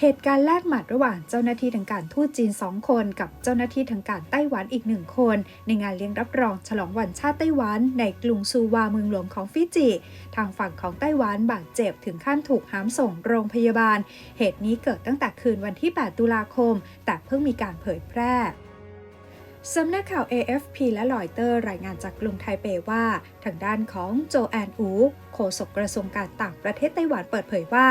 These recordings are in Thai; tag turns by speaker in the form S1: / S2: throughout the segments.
S1: เหตุการณ์แลกหมัดระหว่างเจ้าหน้าที่ทางการทูตจีน 2 คน กับเจ้าหน้าที่ทางการไต้หวันอีกหนึ่งคน ในงานเลี้ยงรับรองฉลองวันชาติไต้หวัน ในกรุงซูวาเมืองหลวงของฟิจิ ทางฝั่งของไต้หวันบาดเจ็บถึงขั้นถูกหามส่งโรงพยาบาล เหตุนี้เกิดตั้งแต่คืนวันที่ 8 ตุลาคม แต่เพิ่งมีการเผยแพร่ สำนักข่าว AFP และลอยเตอร์รายงานจากกรุงไทเปว่า ทางด้านของโจแอนอูโฆษกกระทรวงการต่างประเทศไต้หวันเปิดเผยว่า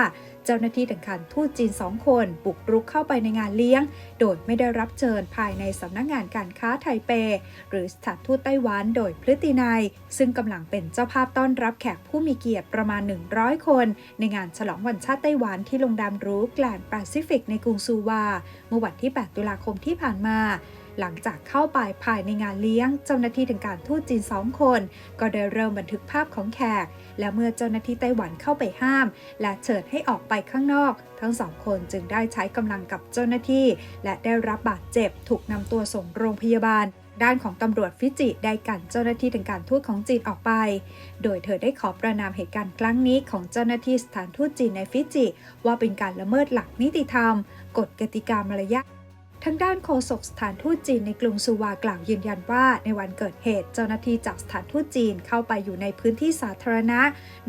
S1: เจ้าหน้าที่ทางการทูตจีนสองคน บุกรุกเข้าไปในงานเลี้ยง โดยไม่ได้รับเชิญภายในสำนักงานการค้าไทเป หรือสถานทูตไต้หวันโดยพฤตินัยซึ่งกำลังเป็นเจ้าภาพต้อนรับแขกผู้มีเกียรติประมาณ 100 คน ในงานฉลองวันชาติไต้หวันที่โรงแรมรูแกลนแปซิฟิกในกรุงซูวาเมื่อวันที่ 8 ตุลาคมที่ผ่านมา หลังจากเข้าไปภายในงานเลี้ยง เจ้าหน้าที่ทางการทูตจีนสองคน ก็ได้เริ่มบันทึกภาพของแขก และเมื่อเจ้าหน้าที่ไต้หวันเข้าไปห้าม และเชิญให้ออกไปข้างนอก ทั้งสองคนจึงได้ใช้กำลังกับเจ้าหน้าที่ และได้รับบาดเจ็บถูกนำตัวส่งโรงพยาบาลด้านของตำรวจฟิจิได้กันเจ้าหน้าที่ทางการทูตของจีนออกไป โดยเธอได้ขอประนามเหตุการณ์ครั้งนี้ของเจ้าหน้าที่สถานทูตจีนในฟิจิ ว่าเป็นการละเมิดหลักนิติธรรม กฎกติกามารยาท ทางด้านโฆษกสถานทูตจีนในกรุงซูวากล่าวยืนยันว่า ในวันเกิดเหตุเจ้าหน้าที่จากสถานทูตจีนเข้าไปอยู่ในพื้นที่สาธารณะ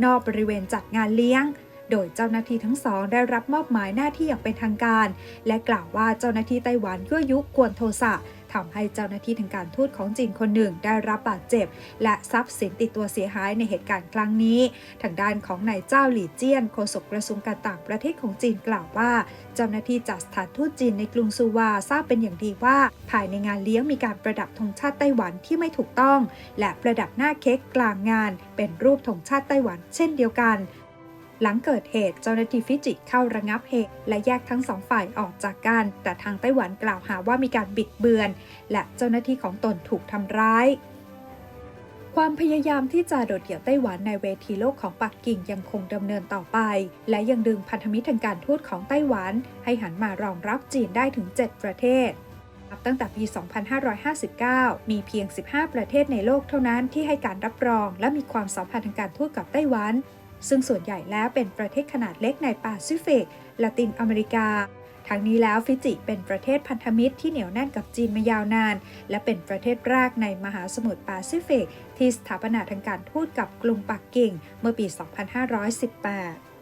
S1: นอกบริเวณจัดงานเลี้ยง โดยเจ้าหน้าที่ทั้งสองได้รับมอบหมายหน้าที่อย่างเป็นทางการ และกล่าวว่าเจ้าหน้าที่ไต้หวันยั่วยุกวนโทสะ ทำให้เจ้าหน้าที่ทางการทูตของจีนคนหนึ่งได้รับบาดเจ็บ และทรัพย์สินติดตัวเสียหายในเหตุการณ์ครั้งนี้ ทางด้านของนายเจ้าหลี่เจี้ยนโฆษกกระทรวงการต่างประเทศของจีนกล่าวว่า เจ้าหน้าที่จากสถานทูตจีนในกรุงซูวาทราบเป็นอย่างดีว่า ภายในงานเลี้ยงมีการประดับธงชาติไต้หวันที่ไม่ถูกต้อง และประดับหน้าเค้กกลางงาน เป็นรูปธงชาติไต้หวัน เช่นเดียวกัน หลังเกิดเหตุเจ้าหน้าที่ฟิจิเข้าระงับเหตุ และแยกทั้งสองฝ่ายออกจากกัน แต่ทางไต้หวันกล่าวหาว่ามีการบิดเบือน และเจ้าหน้าที่ของตนถูกทำร้าย ความพยายามที่จะโดดเดี่ยวไต้หวันในเวทีโลกของปักกิ่งยังคงดำเนินต่อไป และยังดึงพันธมิตรทางการทูตของไต้หวัน ให้หันมารองรับจีนได้ถึง 7 ประเทศนับตั้งแต่ปี 2559 มีเพียง 15 ประเทศในโลกเท่านั้นที่ให้การรับรอง และมีความสัมพันธ์ทางการทูตกับไต้หวัน ซึ่งส่วนใหญ่แล้วเป็นประเทศขนาดเล็กในแปซิฟิกละตินอเมริกาทั้งนี้แล้วฟิจิเป็นประเทศพันธมิตรที่เหนียวแน่นกับจีนมายาวนาน และเป็นประเทศแรกในมหาสมุทรแปซิฟิกที่สถาปนาทางการทูตกับกรุงปักกิ่ง เมื่อปี 2518